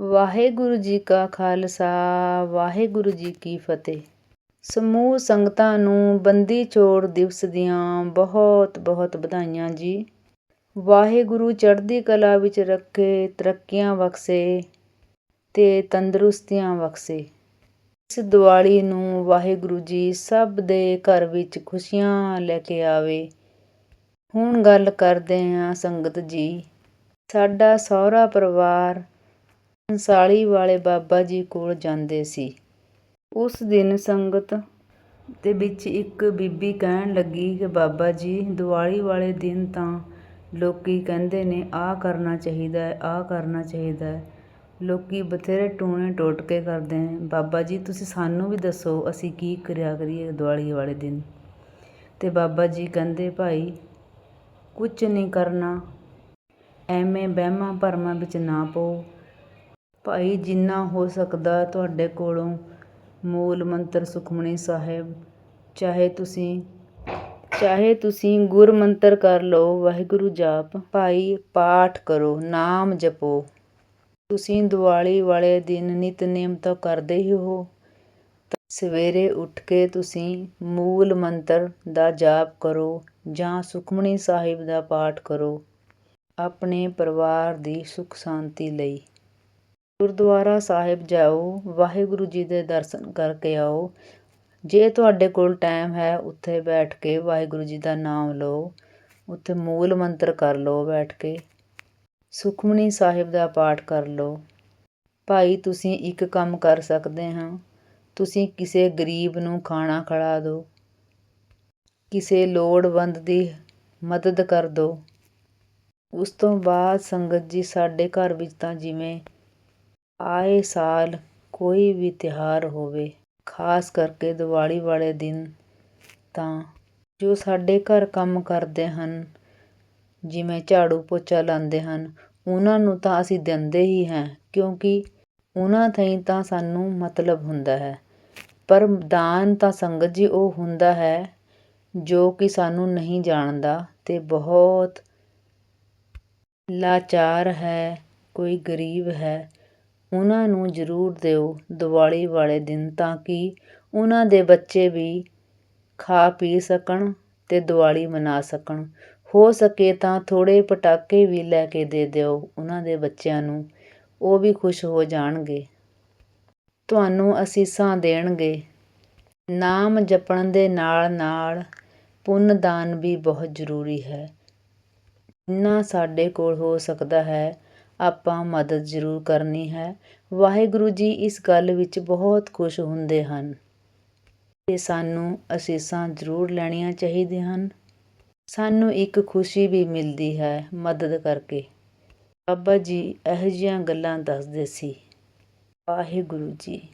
ਵਾਹਿਗੁਰੂ ਜੀ ਕਾ ਖਾਲਸਾ, ਵਾਹਿਗੁਰੂ ਜੀ ਕੀ ਫਤਿਹ। ਸਮੂਹ ਸੰਗਤਾਂ ਨੂੰ ਬੰਦੀ ਛੋੜ ਦਿਵਸ ਦੀਆਂ ਬਹੁਤ ਬਹੁਤ ਵਧਾਈਆਂ ਜੀ। ਵਾਹਿਗੁਰੂ ਚੜ੍ਹਦੀ ਕਲਾ ਵਿੱਚ ਰੱਖੇ, ਤਰੱਕੀਆਂ ਬਖਸ਼ੇ ਤੇ ਤੰਦਰੁਸਤੀਆਂ ਬਖਸ਼ੇ। ਇਸ ਦੀਵਾਲੀ ਨੂੰ ਵਾਹਿਗੁਰੂ ਜੀ ਸਭ ਦੇ ਘਰ ਵਿੱਚ ਖੁਸ਼ੀਆਂ ਲੈ ਕੇ ਆਵੇ। ਹੁਣ ਗੱਲ ਕਰਦੇ ਹਾਂ ਸੰਗਤ ਜੀ। ਸਾਡਾ ਸਹੁਰਾ ਪਰਿਵਾਰ ਹੰਸਾਲੀ ਵਾਲੇ ਬਾਬਾ ਜੀ ਕੋਲ ਜਾਂਦੇ ਸੀ। ਉਸ ਦਿਨ ਸੰਗਤ ਦੇ ਵਿੱਚ ਇੱਕ ਬੀਬੀ ਕਹਿਣ ਲੱਗੀ ਕਿ ਬਾਬਾ ਜੀ, ਦੀਵਾਲੀ ਵਾਲੇ ਦਿਨ ਤਾਂ ਲੋਕੀ ਕਹਿੰਦੇ ਨੇ, ਆਹ ਕਰਨਾ ਚਾਹੀਦਾ ਹੈ, ਆਹ ਕਰਨਾ ਚਾਹੀਦਾ ਹੈ। ਲੋਕੀ ਬਥੇਰੇ ਟੂਣੇ ਟੋਟਕੇ ਕਰਦੇ ਨੇ। ਬਾਬਾ ਜੀ, ਤੁਸੀਂ ਸਾਨੂੰ ਵੀ ਦੱਸੋ, ਅਸੀਂ ਕੀ ਕਰਿਆ ਕਰੀਏ ਦੀਵਾਲੀ ਵਾਲੇ ਦਿਨ? ਤੇ ਬਾਬਾ ਜੀ ਕਹਿੰਦੇ, ਭਾਈ ਕੁਝ ਨਹੀਂ ਕਰਨਾ। ਐਵੇਂ ਵਹਿਮਾਂ ਭਰਮਾਂ ਵਿੱਚ ਨਾ ਪਓ। ਭਾਈ ਜਿੰਨਾ ਹੋ ਸਕਦਾ ਤੁਹਾਡੇ ਕੋਲੋਂ ਮੂਲ ਮੰਤਰ ਸੁਖਮਣੀ ਸਾਹਿਬ, ਚਾਹੇ ਤੁਸੀਂ ਚਾਹੇ ਤੁਸੀਂ ਗੁਰ ਮੰਤਰ ਕਰ ਲਓ, ਵਾਹਿਗੁਰੂ ਜਾਪ, ਭਾਈ ਪਾਠ ਕਰੋ, ਨਾਮ ਜਪੋ। ਤੁਸੀਂ ਦੀਵਾਲੀ ਵਾਲੇ ਦਿਨ ਨਿਤਨੇਮ ਤਾਂ ਕਰਦੇ ਹੀ ਹੋ। ਸਵੇਰੇ ਉੱਠ ਕੇ ਤੁਸੀਂ ਮੂਲ ਮੰਤਰ ਦਾ ਜਾਪ ਕਰੋ ਜਾਂ ਸੁਖਮਣੀ ਸਾਹਿਬ ਦਾ ਪਾਠ ਕਰੋ, ਆਪਣੇ ਪਰਿਵਾਰ ਦੀ ਸੁਖ ਸ਼ਾਂਤੀ ਲਈ। ਗੁਰਦੁਆਰਾ ਸਾਹਿਬ ਜਾਓ, ਵਾਹਿਗੁਰੂ ਜੀ ਦੇ ਦਰਸ਼ਨ ਕਰਕੇ ਆਓ। ਜੇ ਤੁਹਾਡੇ ਕੋਲ ਟਾਈਮ ਹੈ, ਉੱਥੇ ਬੈਠ ਕੇ ਵਾਹਿਗੁਰੂ ਜੀ ਦਾ ਨਾਮ ਲਓ। ਉੱਥੇ ਮੂਲ ਮੰਤਰ ਕਰ ਲਓ ਬੈਠ ਕੇ। ਸੁਖਮਨੀ ਸਾਹਿਬ ਦਾ ਪਾਠ ਕਰ ਲਓ। ਭਾਈ, ਤੁਸੀਂ ਇੱਕ ਕੰਮ ਕਰ ਸਕਦੇ ਹਾਂ। ਤੁਸੀਂ ਕਿਸੇ ਗਰੀਬ ਨੂੰ ਖਾਣਾ ਖਿਲਾ ਦਿਓ। ਕਿਸੇ ਲੋੜਵੰਦ ਦੀ ਮਦਦ ਕਰ ਦਿਓ। ਉਸ ਤੋਂ ਬਾਅਦ ਸੰਗਤ ਜੀ ਸਾਡੇ ਘਰ ਵਿੱਚ ਤਾਂ ਜਿਵੇਂ ਆਏ ਸਾਲ ਕੋਈ ਵੀ ਤਿਉਹਾਰ ਹੋਵੇ, ਖਾਸ ਕਰਕੇ ਦੀਵਾਲੀ ਵਾਲੇ ਦਿਨ, ਤਾਂ ਜੋ ਸਾਡੇ ਘਰ ਕੰਮ ਕਰਦੇ ਹਨ, ਜਿਵੇਂ ਝਾੜੂ ਪੋਚਾ ਲਾਉਂਦੇ ਹਨ, ਉਹਨਾਂ ਨੂੰ ਤਾਂ ਅਸੀਂ ਦਿੰਦੇ ਹੀ ਹੈ, ਕਿਉਂਕਿ ਉਹਨਾਂ ਥਈ ਤਾਂ ਸਾਨੂੰ ਮਤਲਬ ਹੁੰਦਾ ਹੈ। ਪਰ ਦਾਨ ਤਾਂ ਸੰਗਤ ਜੀ ਉਹ ਹੁੰਦਾ ਹੈ ਜੋ ਕਿ ਸਾਨੂੰ ਨਹੀਂ ਜਾਣਦਾ ਅਤੇ ਬਹੁਤ ਲਾਚਾਰ ਹੈ, ਕੋਈ ਗਰੀਬ ਹੈ ਉਹਨਾਂ ਨੂੰ ਜ਼ਰੂਰ ਦਿਓ ਦਿਵਾਲੀ ਵਾਲੇ ਦਿਨ ਤਾਂ ਕਿ ਉਹਨਾਂ ਦੇ ਬੱਚੇ ਵੀ ਖਾ ਪੀ ਸਕਣ ਅਤੇ ਦਿਵਾਲੀ ਮਨਾ ਸਕਣ। ਹੋ ਸਕੇ ਤਾਂ ਥੋੜ੍ਹੇ ਪਟਾਕੇ ਵੀ ਲੈ ਕੇ ਦੇ ਦਿਓ, ਉਹਨਾਂ ਦੇ ਬੱਚਿਆਂ ਨੂੰ। ਉਹ ਵੀ ਖੁਸ਼ ਹੋ ਜਾਣਗੇ। ਤੁਹਾਨੂੰ ਅਸੀਸਾਂ ਦੇਣਗੇ। ਨਾਮ ਜਪਣ ਦੇ ਨਾਲ ਨਾਲ ਪੁੰਨ ਦਾਨ ਵੀ ਬਹੁਤ ਜ਼ਰੂਰੀ ਹੈ। ਜਿੰਨਾ ਸਾਡੇ ਕੋਲ ਹੋ ਸਕਦਾ ਹੈ ਆਪਾਂ ਮਦਦ ਜ਼ਰੂਰ ਕਰਨੀ ਹੈ। ਵਾਹਿਗੁਰੂ ਜੀ ਇਸ ਗੱਲ ਵਿੱਚ ਬਹੁਤ ਖੁਸ਼ ਹੁੰਦੇ ਹਨ। ਅਤੇ ਸਾਨੂੰ ਅਸੀਸਾਂ ਜ਼ਰੂਰ ਲੈਣੀਆਂ ਚਾਹੀਦੀਆਂ ਹਨ। ਸਾਨੂੰ ਇੱਕ ਖੁਸ਼ੀ ਵੀ ਮਿਲਦੀ ਹੈ ਮਦਦ ਕਰਕੇ। ਬਾਬਾ ਜੀ ਇਹੋ ਜਿਹੀਆਂ ਗੱਲਾਂ ਦੱਸਦੇ ਸੀ। ਵਾਹਿਗੁਰੂ ਜੀ।